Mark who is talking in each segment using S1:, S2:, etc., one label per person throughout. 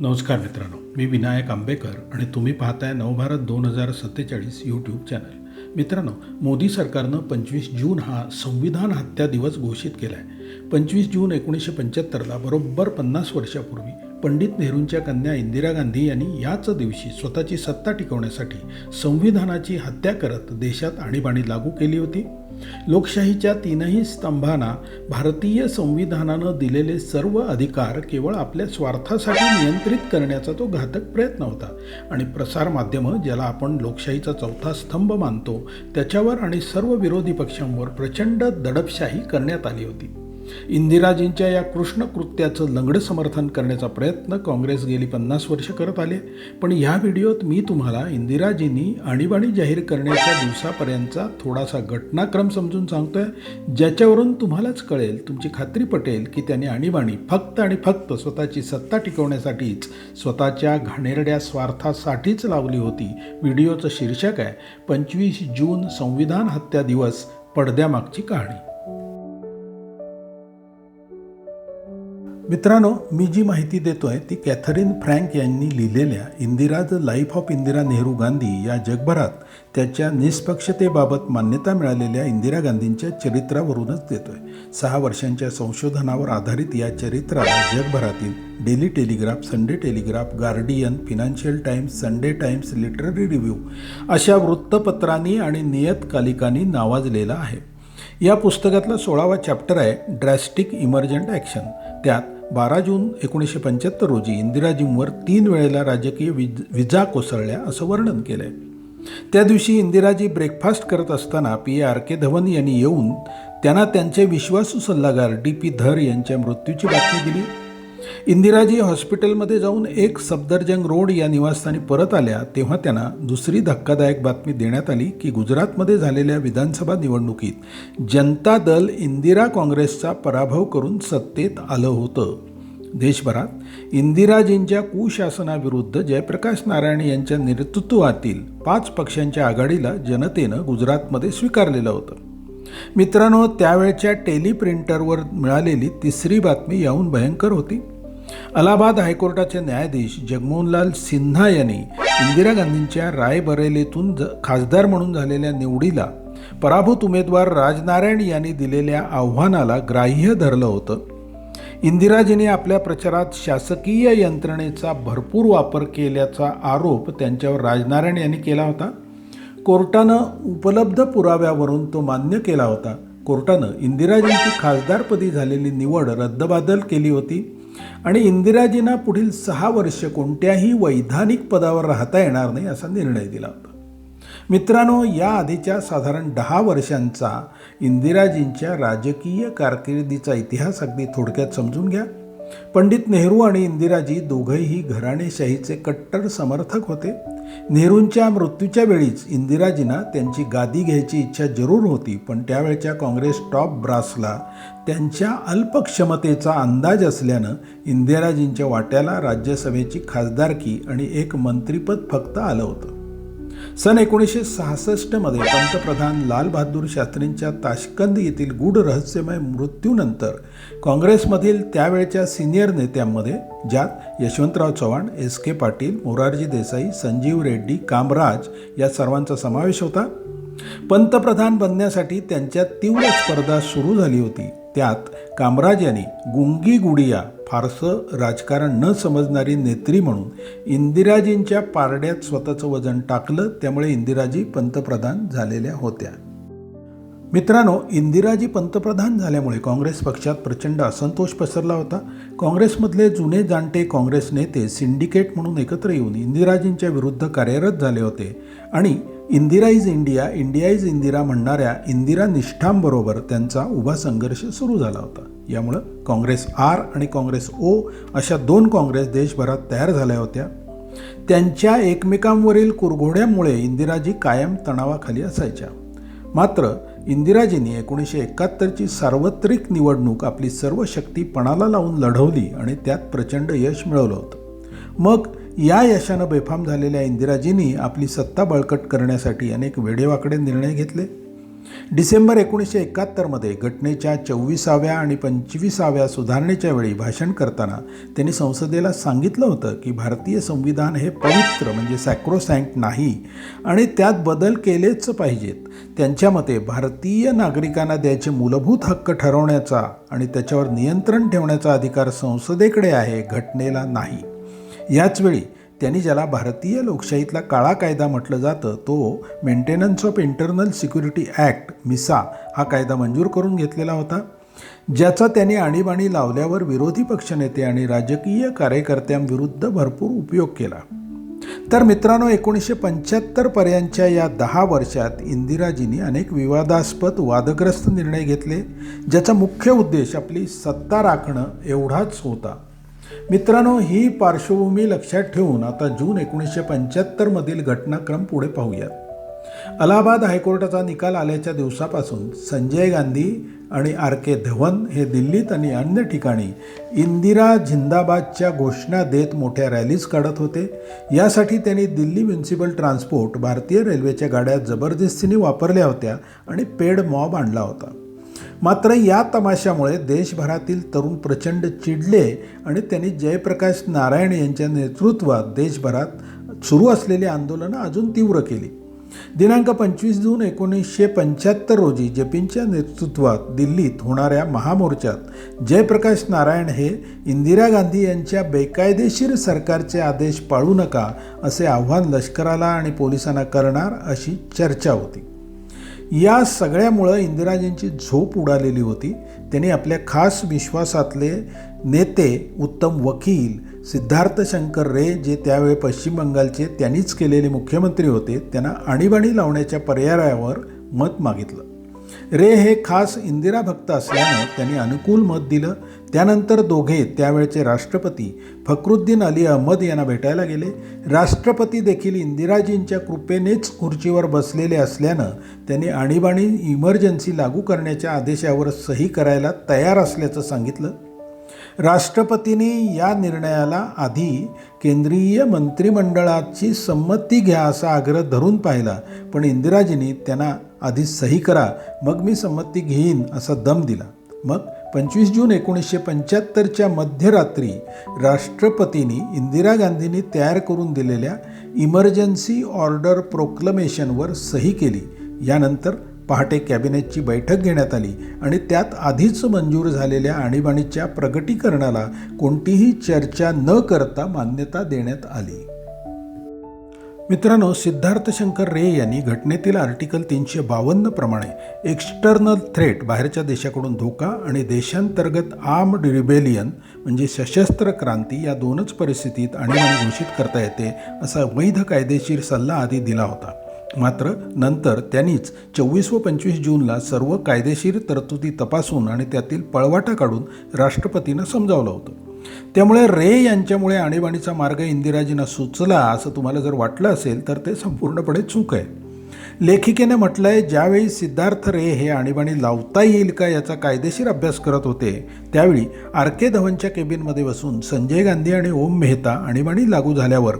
S1: नमस्कार मित्रांनो मी विनायक आंबेकर आणि तुम्ही पाहताय नवभारत दोन हजार सत्तेचाळीस यूट्यूब चॅनल मित्रांनो मोदी सरकारनं पंचवीस जून हा संविधान हत्या दिवस घोषित केला आहे पंचवीस जून एकोणीसशे पंच्याहत्तरला बरोबर पन्नास वर्षापूर्वी पंडित नेहरूंच्या कन्या इंदिरा गांधी यांनी याच दिवशी स्वतःची सत्ता टिकवण्यासाठी संविधानाची हत्या करत देशात आणीबाणी लागू केली होती. लोकशाहीच्या तीनही स्तंभांना भारतीय संविधानानं दिलेले सर्व अधिकार केवळ आपल्या स्वार्थासाठी नियंत्रित करण्याचा तो घातक प्रयत्न होता आणि प्रसारमाध्यमं ज्याला आपण लोकशाहीचा चौथा स्तंभ मानतो त्याच्यावर आणि सर्व विरोधी पक्षांवर प्रचंड दडपशाही करण्यात आली होती. इंदिराजींच्या या कृष्ण कृत्याचं लंगडं समर्थन करण्याचा प्रयत्न काँग्रेस गेली पन्नास वर्ष करत आले. पण ह्या व्हिडिओत मी तुम्हाला इंदिराजींनी आणीबाणी जाहीर करण्याच्या दिवसापर्यंतचा थोडासा घटनाक्रम समजून सांगतोय ज्याच्यावरून तुम्हालाच कळेल तुमची खात्री पटेल की त्यांनी आणीबाणी फक्त आणि फक्त स्वतःची सत्ता टिकवण्यासाठीच स्वतःच्या घाणेरड्या स्वार्थासाठीच लावली होती. व्हिडिओचं शीर्षक आहे पंचवीस जून संविधान हत्या दिवस पडद्यामागची कहाणी. मित्रांनो मी जी माहिती देतो आहे ती कॅथरीन फ्रँक यांनी लिहिलेल्या Indira the life of Indira Nehru Gandhi या जगभरात त्याच्या निष्पक्षतेबाबत मान्यता मिळालेल्या इंदिरा गांधींच्या चरित्रावरूनच देतोय. सहा वर्षांच्या संशोधनावर आधारित या चरित्राला जगभरातील Daily Telegraph Sunday Telegraph Guardian Financial Times Sunday Times Literary Review अशा वृत्तपत्रांनी आणि नियतकालिकांनी नावाजलेला आहे. या पुस्तकातला सोळावा चॅप्टर आहे ड्रॅस्टिक इमर्जंट ॲक्शन. त्यात बारा जून एकोणीसशे पंच्याहत्तर रोजी इंदिराजींवर तीन वेळेला राजकीय विज विजा कोसळल्या असं वर्णन केलं आहे त्या दिवशी इंदिराजी ब्रेकफास्ट करत असताना पी. आर. के. धवन यांनी येऊन त्यांना त्यांचे विश्वासू सल्लागार डी. पी. धर यांच्या मृत्यूची बातमी दिली. इंदिराजी हॉस्पिटलमध्ये जाऊन एक सफदरजंग रोड या निवासस्थानी परत आल्या तेव्हा त्यांना दुसरी धक्कादायक बातमी देण्यात आली की गुजरातमध्ये झालेल्या विधानसभा निवडणुकीत जनता दल इंदिरा काँग्रेसचा पराभव करून सत्तेत आलं होतं. देशभरात इंदिराजींच्या कुशासनाविरुद्ध जयप्रकाश नारायण यांच्या नेतृत्वातील पाच पक्षांच्या आघाडीला जनतेनं गुजरातमध्ये स्वीकारलेलं होतं. मित्रांनो त्यावेळच्या टेलिप्रिंटरवर मिळालेली तिसरी बातमी याहून भयंकर होती. अलाहाबाद हायकोर्टाचे न्यायाधीश जगमोहनलाल सिन्हा यांनी इंदिरा गांधींच्या रायबरेलीतून ज खासदार म्हणून झालेल्या निवडीला पराभूत उमेदवार राजनारायण यांनी दिलेल्या आव्हानाला ग्राह्य धरलं होतं. इंदिराजींनी आपल्या प्रचारात शासकीय यंत्रणेचा भरपूर वापर केल्याचा आरोप त्यांच्यावर राजनारायण यांनी केला होता. कोर्टानं उपलब्ध पुराव्यावरून तो मान्य केला होता. कोर्टानं इंदिराजींची खासदारपदी झालेली निवड रद्दबादल केली होती आणि इंदिराजींना पुढील सहा वर्ष कोणत्याही वैधानिक पदावर राहता येणार नाही असा निर्णय दिला होता. मित्रांनो या आधीच्या साधारण दहा वर्षांचा इंदिराजींच्या राजकीय कारकिर्दीचा इतिहास अगदी थोडक्यात समजून घ्या. पंडित नेहरू आणि इंदिराजी दोघंही घराणेशाहीचे कट्टर समर्थक होते. नेहरूंच्या मृत्यूच्या वेळीच इंदिराजींना त्यांची गादी घ्यायची इच्छा जरूर होती पण त्यावेळच्या काँग्रेस टॉप ब्रासला त्यांच्या अल्पक्षमतेचा अंदाज असल्यानं इंदिराजींच्या वाट्याला राज्यसभेची खासदारकी आणि एक मंत्रिपद फक्त आलं होतं. सन एकोणीसशे सहासष्टमध्ये पंतप्रधान लालबहादूर शास्त्रींच्या ताशकंद येथील गूढ रहस्यमय मृत्यूनंतर काँग्रेसमधील त्यावेळच्या सिनियर नेत्यांमध्ये ज्यात यशवंतराव चव्हाण एस के पाटील मोरारजी देसाई संजीव रेड्डी कामराज या सर्वांचा समावेश होता. पंतप्रधान बनण्यासाठी त्यांच्यात तीव्र स्पर्धा सुरू झाली होती. त्यात कामराज यांनी गुंगी गुडिया फारसं राजकारण न समजणारी नेत्री म्हणून इंदिराजींच्या पारड्यात स्वतःचं वजन टाकलं त्यामुळे इंदिराजी पंतप्रधान झालेल्या होत्या. मित्रांनो इंदिराजी पंतप्रधान झाल्यामुळे काँग्रेस पक्षात प्रचंड असंतोष पसरला होता. काँग्रेसमधले जुने जाणते काँग्रेस नेते सिंडिकेट म्हणून एकत्र येऊन इंदिराजींच्या विरुद्ध कार्यरत झाले होते आणि Indira is India India is Indira म्हणणाऱ्या इंदिरा निष्ठांबरोबर त्यांचा उभा संघर्ष सुरू झाला होता. यामुळं काँग्रेस आर आणि काँग्रेस ओ अशा दोन काँग्रेस देशभरात तयार झाल्या होत्या. त्यांच्या एकमेकांवरील कुरघोड्यामुळे इंदिराजी कायम तणावाखाली असायच्या. मात्र इंदिराजींनी एकोणीसशे एकाहत्तरची सार्वत्रिक निवडणूक आपली सर्व शक्ती पणाला लावून लढवली आणि त्यात प्रचंड यश मिळवलं होतं. मग या यशानं बेफाम झालेल्या इंदिराजींनी आपली सत्ता बळकट करण्यासाठी अनेक वेडेवाकडे निर्णय घेतले. डिसेंबर एकोणीसशे एकाहत्तरमध्ये घटनेच्या चोवीसाव्या आणि पंचवीसाव्या सुधारणेच्या वेळी भाषण करताना त्यांनी संसदेला सांगितलं होतं की भारतीय संविधान हे पवित्र म्हणजे सॅक्रोसँक्ट नाही आणि त्यात बदल केलेच पाहिजेत. त्यांच्या मते भारतीय नागरिकांना द्यायचे मूलभूत हक्क ठरवण्याचा आणि त्याच्यावर नियंत्रण ठेवण्याचा अधिकार संसदेकडे आहे घटनेला नाही. याचवेळी त्यांनी ज्याला भारतीय लोकशाहीतला काळा कायदा म्हटलं जातं तो maintenance of internal security act MISA हा कायदा मंजूर करून घेतलेला होता. ज्याचा त्यांनी आणीबाणी लावल्यावर विरोधी पक्षनेते आणि राजकीय कार्यकर्त्यांविरुद्ध भरपूर उपयोग केला. तर मित्रांनो एकोणीसशे पंच्याहत्तरपर्यंतच्या या दहा वर्षात इंदिराजींनी अनेक विवादास्पद वादग्रस्त निर्णय घेतले ज्याचा मुख्य उद्देश आपली सत्ता राखणं एवढाच होता. मित्रांनो ही पार्श्वभूमी लक्षात ठेवून आता जून एकोणीसशे पंच्याहत्तरमधील घटनाक्रम पुढे पाहूयात. अलाहाबाद हायकोर्टाचा निकाल आल्याच्या दिवसापासून संजय गांधी आणि आर के धवन हे दिल्लीत आणि अन्य ठिकाणी इंदिरा झिंदाबादच्या घोषणा देत मोठ्या रॅलीज काढत होते. यासाठी त्यांनी दिल्ली म्युन्सिपल ट्रान्सपोर्ट भारतीय रेल्वेच्या गाड्या जबरदस्तीने वापरल्या होत्या आणि पेड मॉब आणला होता. मात्र या तमाशामुळे देशभरातील तरुण प्रचंड चिडले आणि त्यांनी जयप्रकाश नारायण यांच्या नेतृत्वात देशभरात सुरू असलेली आंदोलनं अजून तीव्र केली. दिनांक पंचवीस जून एकोणीसशे पंच्याहत्तर रोजी जपींच्या नेतृत्वात दिल्लीत होणाऱ्या महामोर्चात जयप्रकाश नारायण हे इंदिरा गांधी यांच्या बेकायदेशीर सरकारचे आदेश पाळू नका असे आव्हान लष्कराला आणि पोलिसांना करणार अशी चर्चा होती. या सगळ्यामुळं इंदिराजींची झोप उडालेली होती. त्यांनी आपल्या खास विश्वासातले नेते उत्तम वकील सिद्धार्थ शंकर रे जे त्यावेळी पश्चिम बंगालचे त्यांनीच केलेले मुख्यमंत्री होते त्यांना आणीबाणी लावण्याच्या पर्यायावर मत मागितलं. रे हे खास इंदिरा भक्त असल्यानं त्यांनी अनुकूल मत दिलं. त्यानंतर दोघे त्यावेळचे राष्ट्रपती फखरुद्दीन अली अहमद यांना भेटायला गेले. राष्ट्रपती देखील इंदिराजींच्या कृपेनेच खुर्चीवर बसलेले असल्यानं त्यांनी आणीबाणी इमर्जन्सी लागू करण्याच्या आदेशावर सही करायला तयार असल्याचं सांगितलं. राष्ट्रपतींनी या निर्णयाला आधी केंद्रीय मंत्रिमंडळाची संमती घ्या असा आग्रह धरून पाहिला पण इंदिराजींनी त्यांना आधी सही करा मग मी संमती घेईन असा दम दिला. मग पंचवीस जून एकोणीसशे पंच्याहत्तरच्या मध्यरात्री राष्ट्रपतींनी इंदिरा गांधींनी तयार करून दिलेल्या इमर्जन्सी ऑर्डर प्रोक्लमेशनवर सही केली. यानंतर पहाटे कॅबिनेटची बैठक घेण्यात आली आणि त्यात आधीच मंजूर झालेल्या आणीबाणीच्या प्रगटीकरणाला कोणतीही चर्चा न करता मान्यता देण्यात आली. मित्रांनो सिद्धार्थ शंकर रे यांनी घटनेतील आर्टिकल तीनशे बावन्न प्रमाणे एक्स्टर्नल थ्रेट बाहेरच्या देशाकडून धोका आणि देशांतर्गत आर्म्ड रिबेलियन म्हणजे सशस्त्र क्रांती या दोनच परिस्थितीत आणीबाणी घोषित करता येते असा वैध कायदेशीर सल्ला आधी दिला होता. मात्र नंतर त्यांनीच चोवीस व पंचवीस जूनला सर्व कायदेशीर तरतुदी तपासून आणि त्यातील पळवाटा काढून राष्ट्रपतींना समजावलं होतं. त्यामुळे रे यांच्यामुळे आणीबाणीचा मार्ग इंदिराजींना सुचला असं तुम्हाला जर वाटलं असेल तर ते संपूर्णपणे चूक आहे. लेखिकेने म्हटलं आहे ज्यावेळी सिद्धार्थ रे हे आणीबाणी लावता येईल का याचा कायदेशीर अभ्यास करत होते त्यावेळी आर के धवनच्या केबिनमध्ये बसून संजय गांधी आणि ओम मेहता आणीबाणी लागू झाल्यावर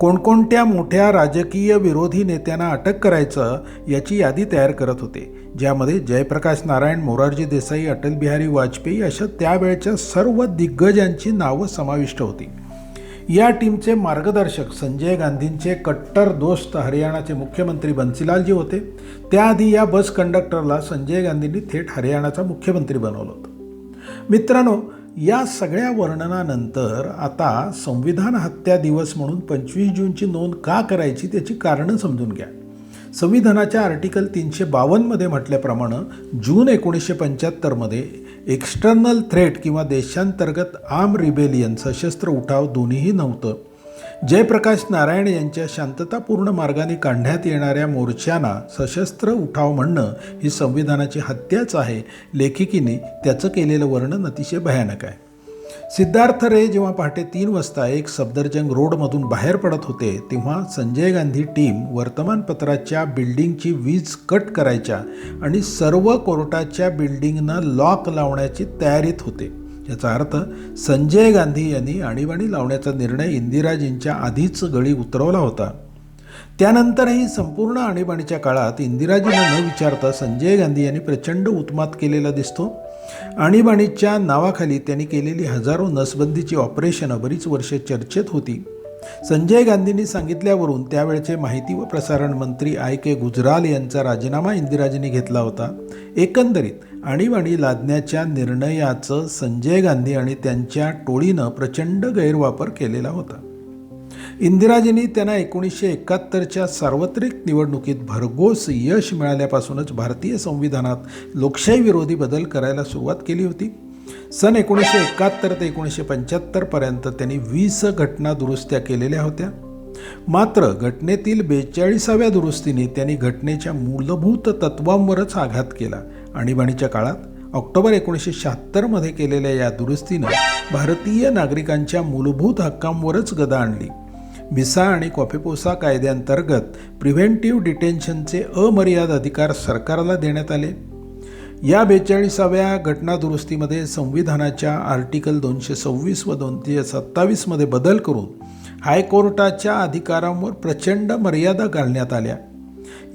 S1: कोणकोणत्या मोठ्या राजकीय विरोधी नेत्यांना अटक करायचं याची यादी तयार करत होते. ज्यामध्ये जयप्रकाश नारायण मोरारजी देसाई अटल बिहारी वाजपेयी अशा त्यावेळच्या सर्व दिग्गजांची नावं समाविष्ट होती. या टीमचे मार्गदर्शक संजय गांधींचे कट्टर दोस्त हरियाणाचे मुख्यमंत्री बन्सीलालजी होते. त्याआधी या बस कंडक्टरला संजय गांधींनी थेट हरियाणाचा मुख्यमंत्री बनवलं होतं. मित्रांनो या सगळ्या वर्णनानंतर आता संविधान हत्या दिवस म्हणून पंचवीस जूनची नोंद का करायची त्याची कारणं समजून घ्या. संविधानाच्या आर्टिकल तीनशे बावन्नमध्ये म्हटल्याप्रमाणे जून एकोणीसशे पंच्याहत्तरमध्ये एक्स्टर्नल थ्रेट किंवा देशांतर्गत आर्म रिबेलियन सशस्त्र उठाव दोन्हीही नव्हतं. जयप्रकाश नारायण यांच्या शांततापूर्ण मार्गाने काढण्यात येणाऱ्या मोर्चाना सशस्त्र उठाव म्हणणं ही संविधानाची हत्याच आहे. लेखिकीने त्याचं केलेलं वर्णन अतिशय भयानक आहे. सिद्धार्थ रे जेव्हा पहाटे तीन वाजता एक सफदरजंग रोडमधून बाहेर पडत होते तेव्हा संजय गांधी टीम वर्तमानपत्राच्या बिल्डिंगची वीज कट करायच्या आणि सर्व कोर्टाच्या बिल्डिंगना लॉक लावण्याची तयारीत होते. याचा अर्थ संजय गांधी यांनी आणीबाणी लावण्याचा निर्णय इंदिराजींच्या आधीच गळी उतरवला होता. त्यानंतरही संपूर्ण आणीबाणीच्या काळात इंदिराजींना न विचारता संजय गांधी यांनी प्रचंड उत्मात केलेला दिसतो. आणीबाणीच्या नावाखाली त्यांनी केलेली हजारो नसबंदीची ऑपरेशनं बरीच वर्षे चर्चेत होती. संजय गांधींनी सांगितल्यावरून त्यावेळचे माहिती व प्रसारण मंत्री आय के गुजराल यांचा राजीनामा इंदिराजींनी घेतला होता. एकंदरीत आणीबाणी लादण्याच्या निर्णयाचं संजय गांधी आणि त्यांच्या टोळीनं प्रचंड गैरवापर केलेला होता. इंदिराजींनी त्यांना एकोणीसशे एकाहत्तरच्या सार्वत्रिक निवडणुकीत भरघोस यश मिळाल्यापासूनच भारतीय संविधानात लोकशाही विरोधी बदल करायला सुरुवात केली होती. सन एकोणीसशे एकाहत्तर ते एकोणीसशे पंच्याहत्तरपर्यंत त्यांनी वीस घटना दुरुस्त्या केलेल्या होत्या. मात्र घटनेतील बेचाळीसाव्या दुरुस्तीने त्यांनी घटनेच्या मूलभूत तत्वांवरच आघात केला आणीबाणीच्या काळात ऑक्टोबर एकोणीसशे शहात्तरमध्ये केलेल्या या दुरुस्तीनं भारतीय नागरिकांच्या मूलभूत हक्कांवरच गदा आणली. मिसा आणि कॉफीपोसा कायद्यांतर्गत प्रिव्हेंटिव्ह डिटेन्शनचे अमर्याद अधिकार सरकारला देण्यात आले. या बेचाळीसाव्या घटनादुरुस्तीमध्ये संविधानाच्या आर्टिकल दोनशे सव्वीस व दोनशे सत्तावीसमध्ये बदल करून हायकोर्टाच्या अधिकारांवर प्रचंड मर्यादा घालण्यात आल्या.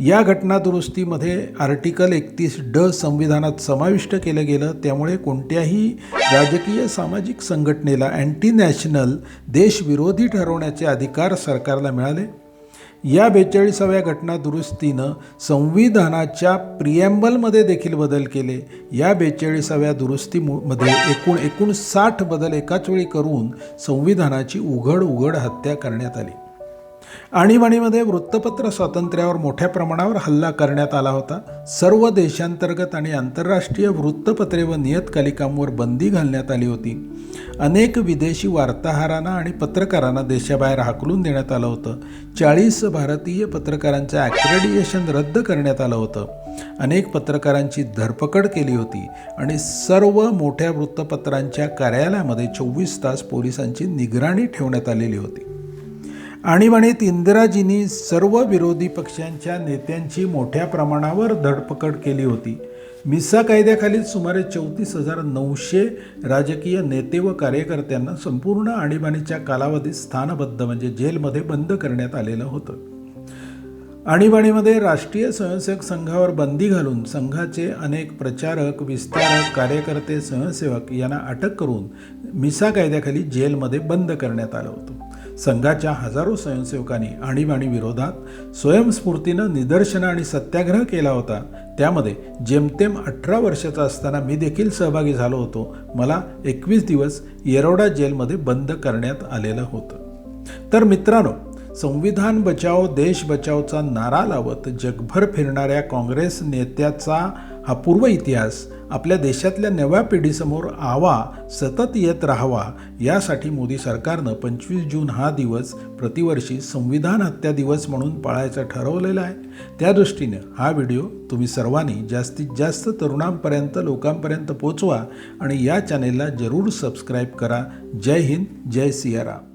S1: या घटनादुरुस्तीमध्ये आर्टिकल एकतीस ड संविधानात समाविष्ट केलं गेलं. त्यामुळे कोणत्याही राजकीय सामाजिक संघटनेला अँटी नॅशनल देशविरोधी ठरवण्याचे अधिकार सरकारला मिळाले. या बेचाळीसाव्या घटना दुरुस्तीनं संविधानाच्या प्रियॅम्बलमध्ये देखील बदल केले. या बेचाळीसाव्या दुरुस्तीमध्ये एकूण एकूण साठ बदल एकाच वेळी करून संविधानाची उघड उघड हत्या करण्यात आली. आणीबाणीमध्ये वृत्तपत्र स्वातंत्र्यावर मोठ्या प्रमाणावर हल्ला करण्यात आला होता. सर्व देशांतर्गत आणि आंतरराष्ट्रीय वृत्तपत्रे व नियतकालिकांवर बंदी घालण्यात आली होती. अनेक विदेशी वार्ताहरांना आणि पत्रकारांना देशाबाहेर हाकलून देण्यात आलं होतं. चाळीस भारतीय पत्रकारांचं ॲक्रेडिएशन रद्द करण्यात आलं होतं. अनेक पत्रकारांची धरपकड केली होती आणि सर्व मोठ्या वृत्तपत्रांच्या कार्यालयामध्ये चोवीस तास पोलिसांची निगराणी ठेवण्यात आलेली होती. आणीबाणीत इंदिराजींनी सर्व विरोधी पक्षांच्या नेत्यांची मोठ्या प्रमाणावर धडपकड केली होती. मिसा कायद्याखाली सुमारे चौतीस हजार नऊशे राजकीय नेते व कार्यकर्त्यांना संपूर्ण आणीबाणीच्या कालावधीत स्थानबद्ध म्हणजे जेलमध्ये बंद करण्यात आलेलं होतं. आणीबाणीमध्ये राष्ट्रीय स्वयंसेवक संघावर बंदी घालून संघाचे अनेक प्रचारक विस्तारक कार्यकर्ते स्वयंसेवक यांना अटक करून मिसा कायद्याखाली जेलमध्ये बंद करण्यात आलं होतं. संघाच्या हजारो स्वयंसेवकांनी आणीबाणी विरोधात स्वयंस्फूर्तीनं निदर्शनं आणि सत्याग्रह केला होता. त्यामध्ये जेमतेम अठरा वर्षाचा असताना मी देखील सहभागी झालो होतो. मला एकवीस दिवस येरोडा जेलमध्ये बंद करण्यात आलेलं होतं. तर मित्रांनो संविधान बचाव देश बचावचा नारा लावत जगभर फिरणाऱ्या काँग्रेस नेत्याचा हा पूर्व इतिहास आपल्या देशातल्या नव्या पिढीसमोर आवा सतत येत राहावा यासाठी मोदी सरकारनं पंचवीस जून हा दिवस प्रतिवर्षी संविधान हत्या दिवस म्हणून पाळायचा ठरवलेला आहे. त्या दृष्टीनं हा व्हिडिओ तुम्ही सर्वांनी जास्तीत जास्त तरुणांपर्यंत लोकांपर्यंत पोचवा आणि या चॅनेलला जरूर सबस्क्राईब करा. जय हिंद जय सियाराम.